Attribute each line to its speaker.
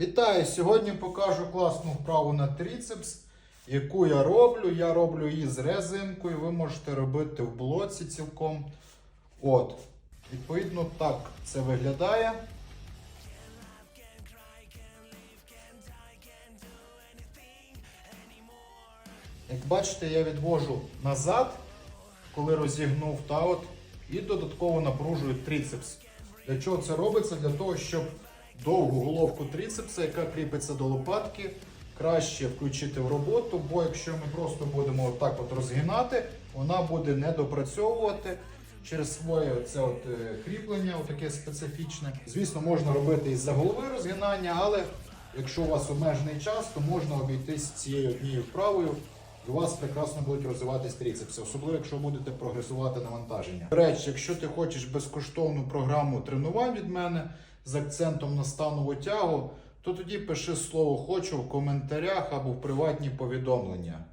Speaker 1: Вітаю! Сьогодні покажу класну вправу на тріцепс, яку я роблю. Я роблю її з резинкою. Ви можете робити в блоці цілком. От. Відповідно, так це виглядає. Як бачите, я відвожу назад, коли розігнув та от, і додатково напружую тріцепс. Для чого це робиться? Для того, щоб довгу головку тріцепса, яка кріпиться до лопатки, краще включити в роботу, бо якщо ми просто будемо отак от розгинати, вона буде не допрацьовувати через своє це от е, кріплення, отаке специфічне. Звісно, можна робити із-за голови розгинання, але якщо у вас обмежений час, то можна обійтись цією однією вправою. і У вас прекрасно будуть розвиватись тріцепси, особливо якщо будете прогресувати навантаження. До речі, якщо ти хочеш безкоштовну програму тренувань від мене з акцентом на станову тягу, то тоді пиши слово хочу в коментарях або в приватні повідомлення.